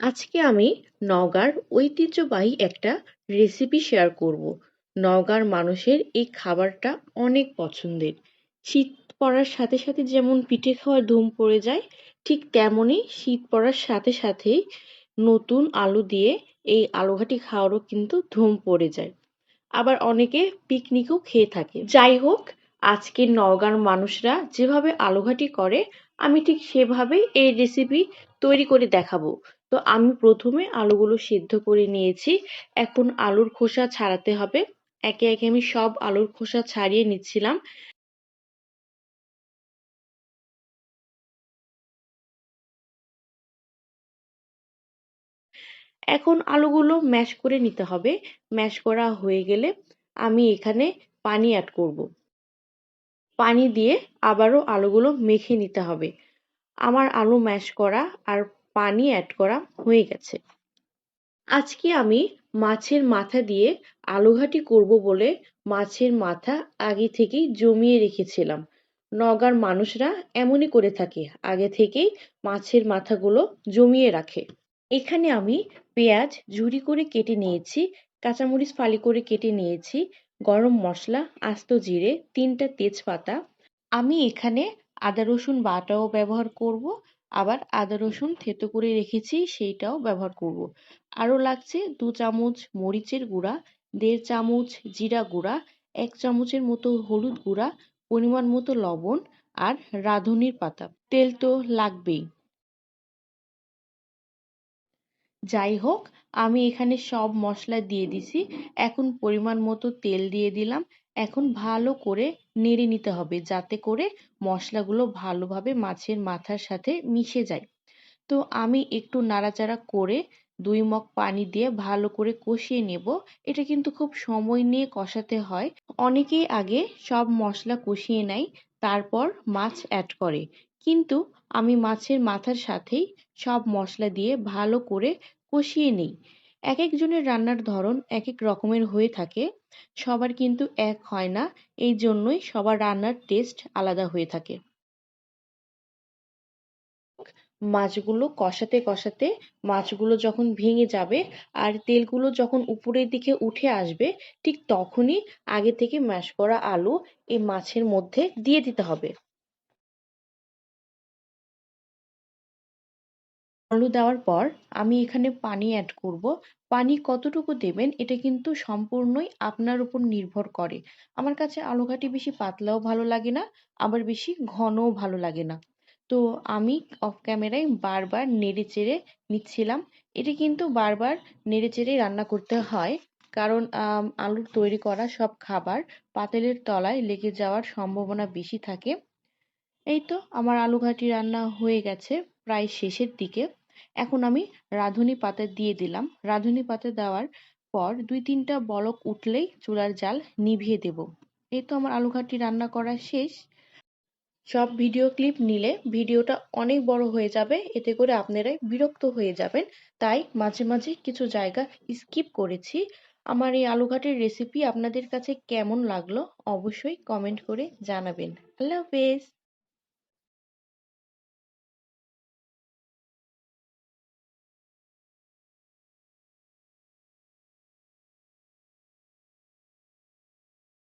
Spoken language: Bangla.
আজকে আমি নওগাঁর ঐতিহ্যবাহী একটা রেসিপি শেয়ার করব। নওগাঁর মানুষের এই খাবারটা অনেক পছন্দের। শীত পড়ার সাথে সাথে যেমন পিঠে খাওয়ার ধুম পড়ে যায়, ঠিক তেমনই শীত পড়ার সাথে সাথেই নতুন আলু দিয়ে এই আলুঘাটি খাওয়ারও কিন্তু ধুম পড়ে যায়। আবার অনেকে পিকনিকও খেয়ে থাকে। যাই হোক, আজকে নওগাঁর মানুষরা যেভাবে আলুঘাটি করে, আমি ঠিক সেভাবেই এই রেসিপি তৈরি করে দেখাবো। তো আমি প্রথমে আলুগুলো সিদ্ধ করে নিয়েছি। এখন আলুর খোসা ছাড়াতে হবে। একে একে আমি সব আলুর খোসা ছাড়িয়ে নিচ্ছিলাম। এখন আলুগুলো ম্যাশ করে নিতে হবে। ম্যাশ করা হয়ে গেলে আমি এখানে পানি অ্যাড করব। পানি দিয়ে আবারও আলুগুলো মেখে নিতে হবে। আমার আলু ম্যাশ করা আর পানি অ্যাড করা হয়ে গেছে। আজকে আমি মাছের মাথা দিয়ে আলুঘাটি করব বলে মাছের মাথা আগে থেকেই জমিয়ে রেখেছিলাম। নগার মানুষরা এমনই করে থাকে, আগে থেকেই মাছের মাথাগুলো জমিয়ে রাখে। এখানে আমি পেঁয়াজ ঝুরি করে কেটে নিয়েছি, কাঁচামরিচ ফালি করে কেটে নিয়েছি, গরম মশলা, আস্ত জিরে, তিনটা তেজপাতা। আমি এখানে আদা রসুন বাটাও ব্যবহার করব আবার আদা, রসুন থেতো করে রেখেছি, সেইটাও ব্যবহার করব। আরও লাগছে দু চামচ মরিচের গুঁড়া, দেড় চামচ জিরা গুঁড়া, এক চামচের মতো হলুদ গুঁড়া, পরিমাণ মতো লবণ আর রাঁধুনির পাতা তেল তো লাগবেই যাই হোক, আমি এখানে সব মশলা দিয়ে দিছি। এখন পরিমাণ মতো তেল দিয়ে দিলাম। এখন ভালো করে নেড়ে নিতে হবে যাতে করে মশলাগুলো ভালোভাবে মাছের মাথার সাথে মিশে যায়। তো আমি একটু নাড়াচাড়া করে দুই মগ পানি দিয়ে ভালো করে কষিয়ে নেব। এটা কিন্তু খুব সময় নিয়ে কষাতে হয়। অনেকেই আগে সব মশলা কষিয়ে নেয়। তারপর মাছ অ্যাড করে। কিন্তু আমি মাছের মাথার সাথেই সব মশলা দিয়ে ভালো করে কষিয়ে নিই। এক একজনের রান্নার ধরন এক এক রকমের হয়ে থাকে। সবার কিন্তু এক হয় না এই জন্যই সবার রান্নার টেস্ট আলাদা হয়ে থাকে। মাছগুলো কষাতে কষাতে মাছগুলো যখন ভেঙে যাবে আর তেলগুলো যখন উপরের দিকে উঠে আসবে, ঠিক তখনই আগে থেকে ম্যাশ করা আলু এই মাছের মধ্যে দিয়ে দিতে হবে। আলু দেওয়ার পর আমি এখানে পানি অ্যাড করব। পানি কতটুকু দেবেন এটা কিন্তু সম্পূর্ণই আপনার উপর নির্ভর করে। আমার কাছে আলু ঘাটি বেশি পাতলাও ভালো লাগে না, আবার বেশি ঘনও ভালো লাগে না। তো আমি অফ ক্যামেরায় বারবার নেড়ে চেড়ে নিচ্ছিলাম। এটি কিন্তু বারবার নেড়ে চেড়ে রান্না করতে হয়, কারণ আলুর তৈরি করা সব খাবার পাতেলের তলায় লেগে যাওয়ার সম্ভাবনা বেশি থাকে। এই তো আমার আলু ঘাটি রান্না হয়ে গেছে প্রায় শেষের দিকে। এখন আমি রাঁধুনি পাতা দিয়ে দিলাম। রাঁধুনি পাতা দেওয়ার পর দুই তিনটা বলক উঠলেই চুলার জাল নিভিয়ে দেব। এই তো আমার আলু ঘাটি রান্না করা শেষ। সব ভিডিও ক্লিপ নিলে ভিডিওটা অনেক বড় হয়ে যাবে, এতে করে আপনারাই বিরক্ত হয়ে যাবেন। তাই মাঝে মাঝে কিছু জায়গা স্কিপ করেছি। আমার এই আলুঘাটের রেসিপি আপনাদের কাছে কেমন লাগল অবশ্যই কমেন্ট করে জানাবেন। আল্লাহ হাফেজ!